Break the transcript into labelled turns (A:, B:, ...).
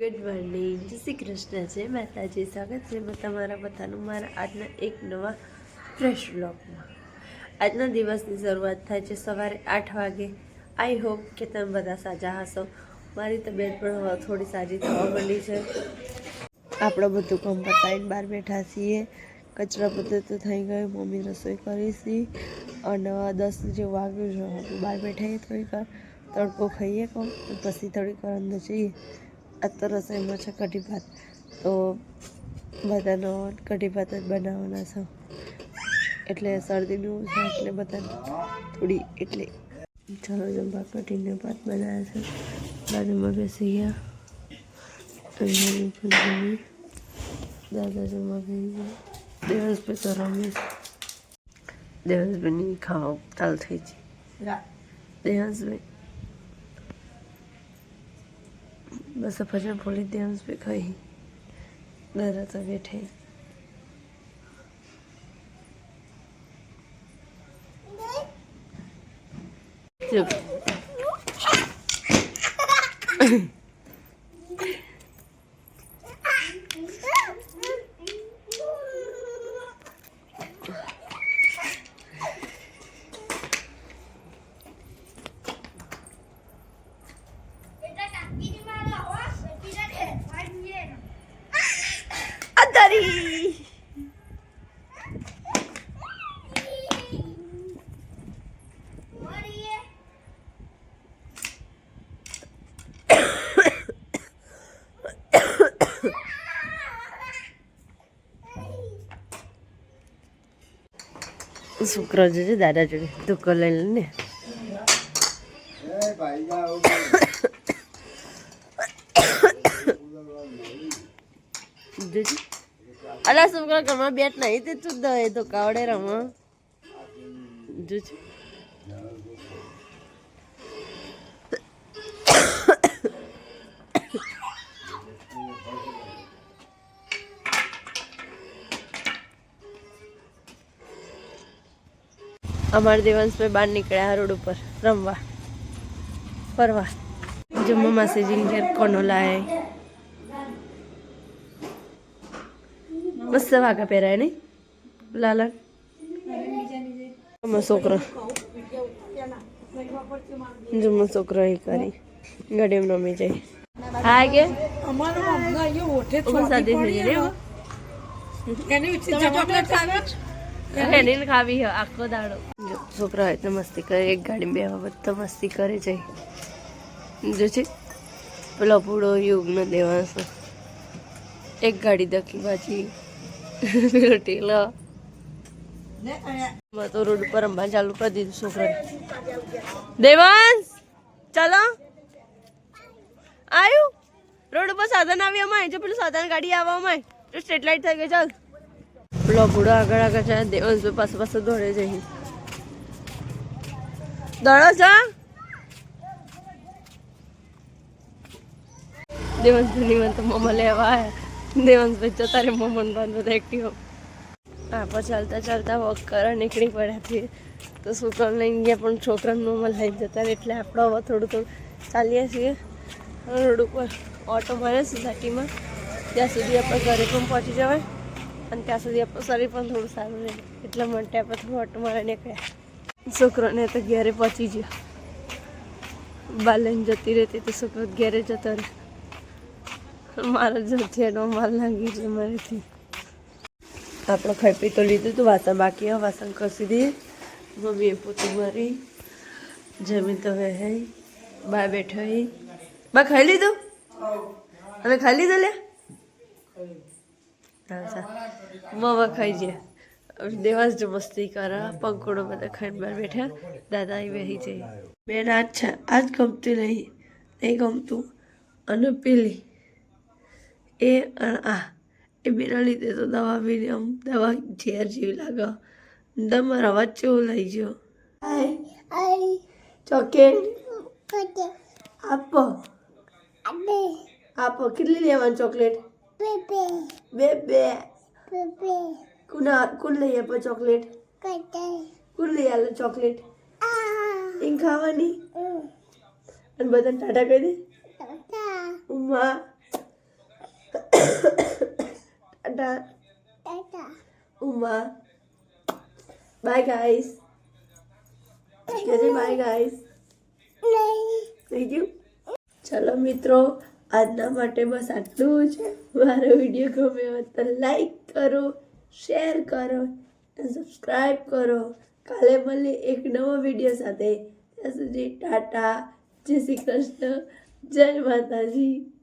A: Good morning જય શ્રી કૃષ્ણ. જય માતાજી. સ્વાગત છે તમારા બધાનું મારા આજના એક નવા ફ્રેશ બ્લોગમાં આજના દિવસની શરૂઆત થાય છે સવારે આઠ વાગે. આઈ હોપ કે તમે બધા સાજા હશો. મારી તબિયત પણ હવે થોડી સાજી થવા માંડી છે. આપણે બધું કામ પતાવીને બહાર બેઠા છીએ. કચરા બધું તો થઈ ગયું. મમ્મી રસોઈ કરી હતી અને દસ જે વાગ્યું છે બહાર બેઠા થોડીક વાર. તડકો ખાઈએ કહું પછી થોડીક વાર અંદર જઈએ. આ તો રસોઈમાં છે કઢી ભાત. તો બધાનો કઢી ભાત જ બનાવવાના છે. એટલે શરદીનું છે એટલે બધાને થોડી એટલે ચાલો જમવા કઢીને ભાત બનાવ્યા છે. બાજુમાં બેસી ગયા. દાદા જમવા ગઈ ગયા. દેવસભાઈ તો રમે છે. દેવસભાઈની ખાવા ચાલ થઈ છે દેવસભાઈ બસ ભજન बोली દેવસ पे ખાઈ. દાદા તો બેઠે. ચૂપ. અતારી છોકરો જોજે દાદા જોડે ધોકો લઈ લે ને અલા છોકરા ઘરમાં બેટ નહીં, તે તું દે તો કાવડે રમા. જોજે. અમારા દેવાંશભાઈ બહાર નીકળ્યા રોડ ઉપર રમવા. ફરવા. જમ્મુ માસીજી ઘેર કોનો લાય. મસ્ત વાઘા પહેરાય નહીં લાલન? છોકરો. જમ્મુ છોકરો એ કરી. ગાડી નમી જાય હા કે?
B: અમારો ઓઠે
A: જાય ને
B: એની વિશે ચોકલેટ ખાવી
A: એને ખાવી આખો દાડો. છોકરા હોય તો મસ્તી કરે, એક ગાડી બે બધા મસ્તી કરે છે. જો છે, પેલો પૂળો ન દેવાંશ એક ગાડી દકી બાજી પેલો ટેલો. મેં તો રોડ પર રમવા ચાલુ કરી દીધું છોકરાને દેવાંશ, ચાલો. આવ્યું રોડ ઉપર સાધન આવી અમાય જો પેલું સાધન ગાડી આવવા અમાય તો સ્ટ્રીટ લાઇટ થઈ ગઈ, ચાલ. પેલો ઘોડો આગળ આગળ જાય દેવંશ પાસે પાસે દોડે જઈ દોડો છો? દેવંશભાઈ મને તો મમ્મા લેવા આવ્યા દેવંશભાઈ જતા રે મમ્મન બાંધ બધા એક્ટિવ આપણે ચાલતા ચાલતા વોક કરવા નીકળી પડ્યા છીએ તો છોકરાને લઈને ગયા પણ છોકરાને મમ્મા લઈને જતા રહે એટલે આપણે હવે થોડું થોડું ચાલીએ છીએ. રોડ ઉપર ઓટો મળે સોસાયટીમાં ત્યાં સુધી આપણે ઘરે પણ પહોંચી જવાય. અને ત્યાં સુધી આપણું શરીર પણ થોડું સારું રહે. એટલા માટે આપણે થોડું ઓટો મારે નીકળ્યા છોકરોને તો ઘેરે પહોંચી ગયો. બાલેન જતી રહેતી તો છોકરો ઘેરે જતો રહે. મારો જથેડો માલ લાગી છે મારેથી. આપણે ખાઈ પી તો લીધું હતું વાસણ બાકી વાસણ કસી દઈએ મમ્મીએ પોતું મારી. જમી તો હવે હે. બા બેઠો હે. બા ખાઈ લીધું? તમે ખાઈ લીધું લે મવા ખાઈ જાય દેવાસ જો મસ્તી કરે પંખોડો બધા ખાઈને બહાર બેઠા. દાદા એ બેસી જાય બેન આજ છે. આજ ગમતું નહીં. નહીં ગમતું. અને પેલી. એ અને આ. એ બેના લીધે તો દવા બી આમ દવા ઝેર જેવી લાગે. તમારો અવાજ કેવો લઈ ગયો. ચોકલેટ આપો. આપો. કેટલી લેવાની ચોકલેટ? બે બે કુના કુન લઈ આપો ચોકલેટ કુન લઈ આલો ચોકલેટ એમ ખાવાની અને બધાને ટાટા કહી દે Uma tata Uma bye guys કેજે બાય ગાઈસ થઈ ગયું ચલો મિત્રો આજના માટે બસ આટલું છે મારો વીડિયો ગમે હોય તો લાઈક કરો શેર કરો અને સબસ્ક્રાઈબ કરો. કાલે મળીએ એક નવો વીડિયો સાથે. ત્યાં સુધી ટાટા, જય શ્રી કૃષ્ણ, જય માતાજી.